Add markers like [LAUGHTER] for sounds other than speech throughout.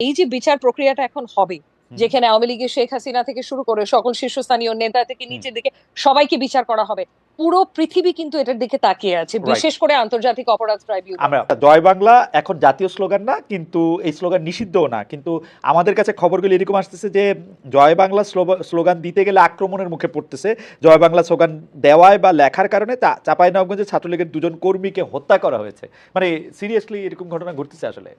এই যে বিচার প্রক্রিয়াটা এখন হবে যেখানে আওয়ামী লীগের শেখ হাসিনা থেকে শুরু করে সকল শীর্ষস্থানীয় নেতা থেকে নিচের দিকে সবাইকে বিচার করা হবে। পুরো পৃথিবী কিন্তু এটার দিকে তাকিয়ে আছে বিশেষ করে আন্তর্জাতিক অপরাধ ট্রাইব্যুনাল আমরা জয় বাংলা এখন জাতীয় স্লোগান না কিন্তু এই স্লোগান নিষিদ্ধও না। কিন্তু আমাদের কাছে খবরগুলো এরকম আসতেছে যে জয় বাংলা স্লোগান দিতে গেলে আক্রমণের মুখে পড়তেছে। জয় বাংলা স্লোগান দেওয়ায় বা লেখার কারণে তা চাঁপাইনবাবগঞ্জে ছাত্রলীগের দুজন কর্মীকে হত্যা করা হয়েছে। মানে সিরিয়াসলি এরকম ঘটনা ঘটতেছে আসলে?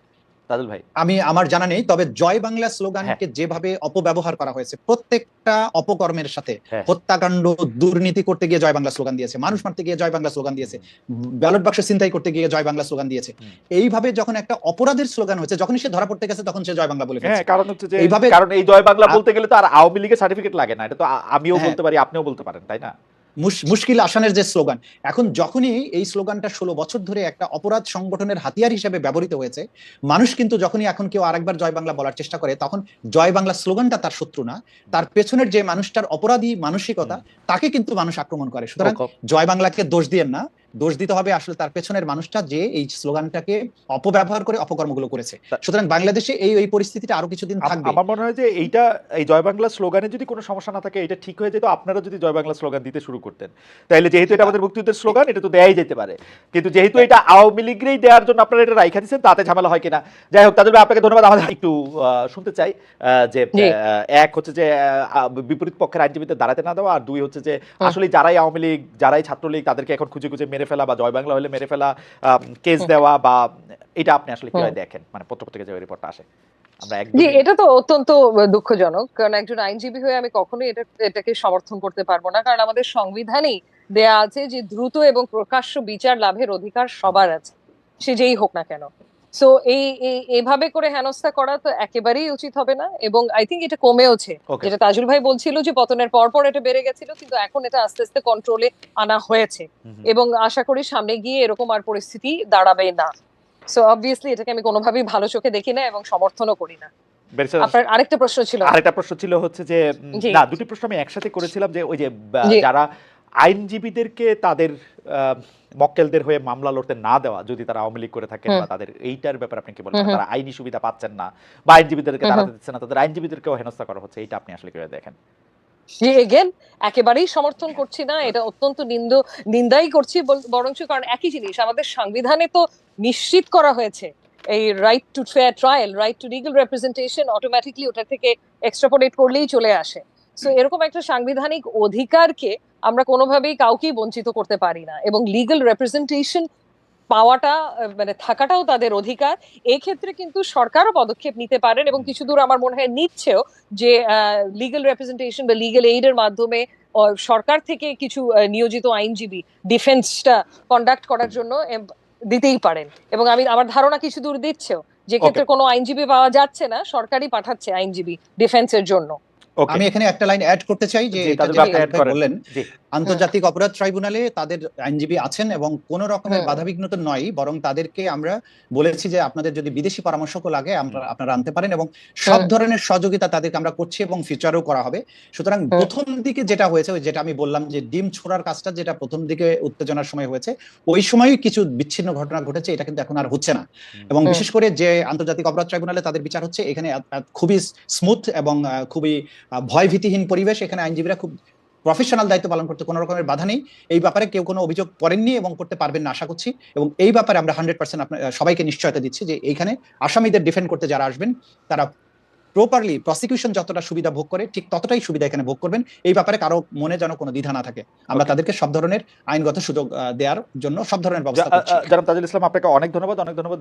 তাজুল ভাই। আমি আমার জানা নেই তবে জয় বাংলা স্লোগানকে যেভাবে অপব্যবহার করা হয়েছে প্রত্যেকটা অপকর্মের সাথে হ্যাঁ। হত্যাকাণ্ড দুর্নীতি করতে গিয়ে জয় বাংলা স্লোগান দিয়েছে মানুষ মারতে গিয়ে জয় বাংলা স্লোগান দিয়েছে ব্যালট বাক্স চিন্তাই করতে গিয়ে জয় বাংলা স্লোগান দিয়েছে। এইভাবে যখন একটা অপরাধের স্লোগান হয়েছে যখন সে ধরা পড়তে গেছে তখন সে জয় বাংলা বলে হ্যাঁ কারণ হচ্ছে যে এইভাবে- কারণ এই জয় বাংলা বলতে গেলে তো আর আওয়ামী লীগের সার্টিফিকেট লাগে না এটা তো আমিও হ্যাঁ। বলতে পারি আপনিও বলতে পারেন তাই না? মুশকিল আসানের যে স্লোগান এখন যখনই এই স্লোগানটা ষোলো বছর ধরে একটা অপরাধ সংগঠনের হাতিয়ার হিসেবে ব্যবহৃত হয়েছে মানুষ কিন্তু যখনই এখন কেউ আরেকবার জয় বাংলা বলার চেষ্টা করে তখন জয় বাংলা স্লোগানটা তার শত্রু না তার পেছনের যে মানুষটার অপরাধী মানসিকতা তাকে কিন্তু মানুষ আক্রমণ করে। সুতরাং জয় বাংলাকে দোষ দিয়েন না দোষ দিতে হবে আসলে তার পেছনের মানুষটা যে এই স্লোগানটাকে অপব্যবহার করে অপকর্মগুলো করেছে। সুতরাং বাংলাদেশে এই এই পরিস্থিতিটা আরও কিছুদিন থাকবে। আমার মনে হয় যে এইটা এই জয় বাংলা স্লোগানে যদি কোনো সমস্যা না থাকে এটা ঠিক হয়ে যেত আপনারা যদি জয় বাংলা স্লোগান দিতে শুরু করতেন। তাহলে যেহেতু এটা আমাদের মুক্তিযুদ্ধের স্লোগান এটা তো দেয়াই যেতে পারে। কিন্তু যেহেতু এটা আওয়ামী লীগেরই দেওয়ার জন্য আপনারা এটা রাইখা দিচ্ছেন তাতে ঝামেলা হয় কিনা? যাই হোক তাদের আপনাকে ধন্যবাদ। আমাদের একটু শুনতে চাই যে এক হচ্ছে যে আহ, বিপরীত পক্ষের আইনজীবীদের দাঁড়াতে না দেওয়া আর দুই হচ্ছে যে আসলে যারাই আওয়ামী লীগ যারাই ছাত্রলীগ তাদেরকে এখন খুঁজে খুঁজে মেরে ফেলা বা জয় বাংলা হলে মেরে ফেলা কেস দেওয়া বা এটা আপনি আসলে কীভাবে দেখেন? মানে পত্রপত্রিকা যে রিপোর্টটা আসে। জি এটা তো অত্যন্ত দুঃখজনক। কারণ একজন আইনজীবী হয়ে আমি কখনোই এটা এটাকে সমর্থন করতে পারব না। কারণ আমাদের সংবিধানেই দেয়া আছে যে দ্রুত এবং প্রকাশ্য বিচার লাভের অধিকার সবার আছে। সে যেই হোক না কেন। সো এই এভাবে করে হেনস্থা করা তো একেবারেই উচিত হবে না এবং আই থিঙ্ক এটা কমেওছে। যেটা তাজুল ভাই বলছিল যে পতনের পর পর এটা বেড়ে গেছিল কিন্তু এখন এটা আস্তে আস্তে কন্ট্রোলে আনা হয়েছে। এবং আশা করি সামনে গিয়ে এরকম আর পরিস্থিতি দাঁড়াবে না। সো অবভিয়াসলি এটাকে আমি কোনোভাবেই ভালো চোখে দেখি না এবং সমর্থনও করি না। আপনার আরেকটা প্রশ্ন ছিল। আরেকটা প্রশ্ন ছিল হচ্ছে যে না দুটি প্রশ্ন আমি একসাথে করেছিলাম যে ওই যে যারা আইনজীবীদেরকে তাদের মক্কেলদের হয়ে মামলা লড়তে না দেওয়া যদি তারা আওয়ামী লীগ করে থাকেন বা তাদের এইটার ব্যাপারে আপনি কি বলবেন হুম। তারা আইনি সুবিধা পাচ্ছেন না বা আইনজীবীদেরকে দাঁড়াতে দিচ্ছে না তাদের আইনজীবীদেরকেও হেনস্থা করা হচ্ছে এইটা আপনি আসলে কীভাবে দেখেন? এগেন একেবারেই সমর্থন করছি না এটা অত্যন্ত নিন্দ নিন্দাই করছি বরঞ্চ কারণ একই জিনিস আমাদের সংবিধানে তো নিশ্চিত করা হয়েছে এই right to fair trial right to legal representation automatically ওটা থেকে এক্সট্রাপোলেট করলেই চলে আসে। সো এরকম একটা সাংবিধানিক অধিকারকে আমরা কোনোভাবেই কাউকেই বঞ্চিত করতে পারি না এবং লিগাল রেপ্রেজেন্টেশন পাওয়াটা মানে থাকাটাও তাদের অধিকার। এক্ষেত্রে কিন্তু সরকারও পদক্ষেপ নিতে পারেন এবং কিছু দূর আমার মনে হয় নিচ্ছেও যে লিগ্যাল রেপ্রেজেন্টেশন বা লিগ্যাল এইডের মাধ্যমে সরকার থেকে কিছু নিয়োজিত আইনজীবী ডিফেন্সটা কন্ডাক্ট করার জন্য দিতেই পারেন। এবং আমি আমার ধারণা কিছু দূর দিচ্ছেও যে ক্ষেত্রে কোনো আইনজীবী পাওয়া যাচ্ছে না সরকারই পাঠাচ্ছে আইনজীবী ডিফেন্সের জন্য। আমি এখানে একটা লাইন অ্যাড করতে চাই যে। বললেন আন্তর্জাতিক অপরাধ ট্রাইব্যুনালে তাদের আইনজীবী আছেন এবং কোন রকমের হুম। বাধাবিঘ্ন তো নয় বরং তাদেরকে আমরা বলেছি যে আপনাদের যদি বিদেশি পরামর্শক লাগে আমরা আপনারা আনতে পারেন এবং সব ধরনের সহযোগিতা তাদেরকে আমরা করছি এবং ফিউচারও করা হবে। সুতরাং প্রথম দিকে যেটা হয়েছে ওই যেটা আমি বললাম যে ডিম ছোড়ার কাজটা যেটা প্রথম দিকে উত্তেজনার সময় হয়েছে ওই সময়ই কিছু বিচ্ছিন্ন ঘটনা ঘটেছে এটা কিন্তু এখন আর হচ্ছে না। এবং বিশেষ করে যে আন্তর্জাতিক অপরাধ ট্রাইব্যুনালে তাদের বিচার হচ্ছে এখানে খুবই স্মুথ এবং খুবই ভয়ভীতিহীন পরিবেশ এখানে আইনজীবীরা খুব প্রফেশনাল দায়িত্ব পালন করতে কোনো রকমের বাধা নেই। এই ব্যাপারে কেউ কোনো অভিযোগ করেননি এবং করতে পারবেন না, আশা করছি। এবং এই ব্যাপারে আমরা হান্ড্রেড পার্সেন্ট সবাইকে নিশ্চয়তা দিচ্ছি যে এইখানে আসামিদের ডিফেন্ড করতে যারা আসবেন, তারা প্রপারলি প্রসিকিউশন যতটা সুবিধা ভোগ করে ঠিক ততটাই সুবিধা এখানে ভোগ করবেন। এই ব্যাপারে কারও মনে যেন কোনো দ্বিধা না থাকে। আমরা তাদেরকে সব ধরনের আইনগত সুযোগ দেওয়ার জন্য সব ধরনের ব্যবস্থা করছি। জনাব তাজুল ইসলাম আপনাকে অনেক ধন্যবাদ অনেক ধন্যবাদ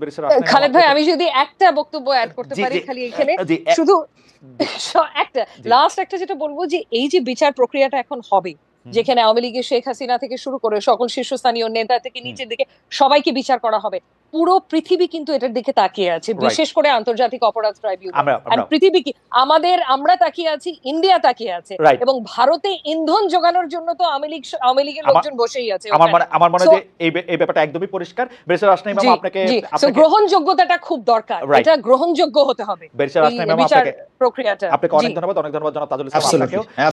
খালেদ ভাই আমি যদি একটা বক্তব্য অ্যাড করতে পারি খালি এখানে শুধু [LAUGHS] একটা। লাস্ট একটা যেটা বলব যে এই যে বিচার প্রক্রিয়াটা এখন হবে। যেখানে আওয়ামী লীগের শেখ হাসিনা থেকে শুরু করে সকল শীর্ষস্থানীয় নেতা থেকে নিচের দিকে সবাইকে বিচার করা হবে। পুরো পৃথিবী কিন্তু এটার দিকে তাকিয়ে আছে বিশেষ করে আন্তর্জাতিক অপরাধ ট্রাইব্যুনাল। আমরা পৃথিবী কি আমাদের আমরা তাকিয়ে আছি ইন্ডিয়া তাকিয়ে আছে। এবং ভারতে ইন্ধন যোগানোর জন্য তো আওয়ামী লীগ আওয়ামী লীগের লোকজন বসেই আছে আমার মনে আমার মনে হয় যে এই ব্যাপারটা একদমই পরিষ্কার। ব্যারিস্টার আসনাই জি ম্যাম আপনাকে গ্রহণযোগ্যতাটা খুব দরকার. এটা গ্রহণযোগ্য হতে হবে। ব্যারিস্টার এই আসনাই ম্যাম আপনাকে প্রক্রিয়াটা। আপনাকে অনেক। ধন্যবাদ অনেক ধন্যবাদ জনাব তাজুল ইসলাম। আপনাকেও